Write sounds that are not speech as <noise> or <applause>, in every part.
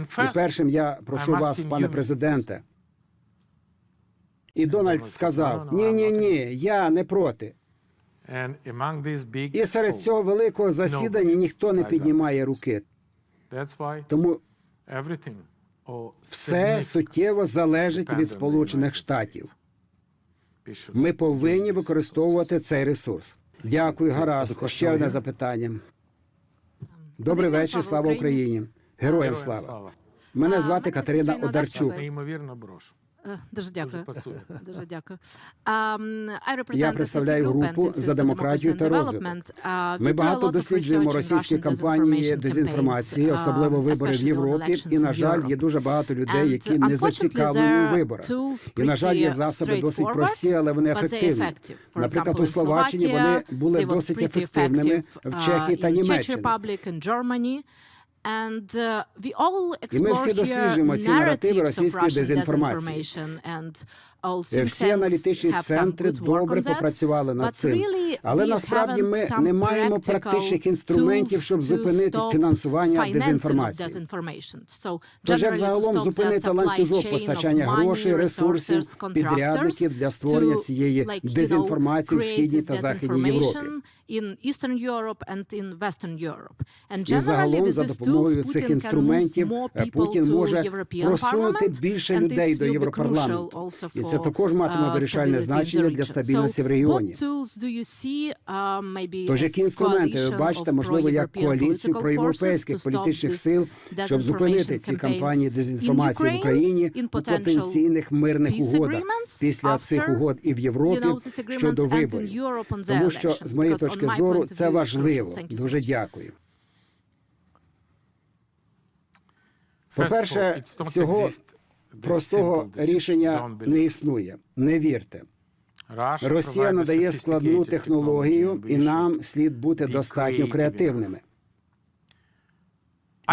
І першим я прошу вас, пане президенте. І Дональд сказав: "No, no, Ні, ні, ні, я не проти. І серед цього великого засідання ніхто не піднімає руки. Тому все суттєво залежить від Сполучених Штатів. Ми повинні використовувати цей ресурс. Дякую, гаразд. Ще одне запитання. Добрий вечір, слава Україні. Героям слава. Мене А, звати Катерина Одарчук. Неймовірно брош. Е, Дуже дякую. Дуже дякую. Um, <laughs> Я представляю групу за демократію та розвиток. Uh, Ми багато досліджуємо російські кампанії дезінформації, особливо uh, вибори в Європі. І, на жаль, є дуже багато людей, які не зацікавлені у виборах. І, на жаль, є засоби досить прості, але вони ефективні. Наприклад, у Словаччині вони були досить ефективними в uh, Чехії та in Czech Німеччині. Uh, І ми explore всі here досліджуємо ці наративи російської дезінформації. Е, Всі аналітичні центри добре попрацювали над цим. Але насправді ми не маємо практичних інструментів, щоб зупинити фінансування дезінформації. Тож як загалом зупинити ланцюжок постачання грошей, ресурсів, підрядників для створення цієї дезінформації в східній та західній Європі. І загалом за these допомогою цих інструментів е, Путін може просунути більше людей до Європарламенту. І це також матиме uh, вирішальне значення для стабільності в регіоні. uh, Тож які інструменти ви бачите, можливо, як коаліцію проєвропейських політичних сил, щоб зупинити ці кампанії дезінформації в Україні у потенційних мирних угодах після цих угод і в Європі щодо виборів. Тому що з моєї точки зору це важливо. Дуже дякую. It's not цього простого рішення не існує. Не вірте. Росія надає складну технологію, і нам слід бути достатньо креативними.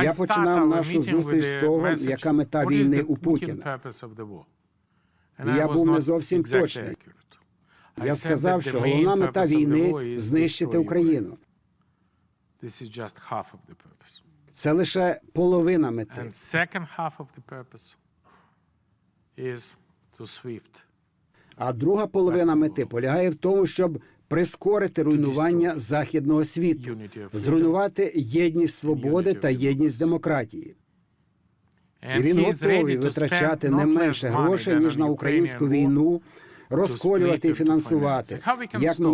Я починав нашу зустріч з того, яка мета війни у Путіна. я був не зовсім точний. Я сказав, що головна мета війни знищити Україну. This is just half of the purpose. Це лише половина мети. And second half of the purpose is to swift А друга половина мети полягає в тому, щоб прискорити руйнування західного світу, зруйнувати єдність свободи та єдність демократії. І він готовий витрачати не менше грошей ніж на українську війну, розколювати і фінансувати. Як ми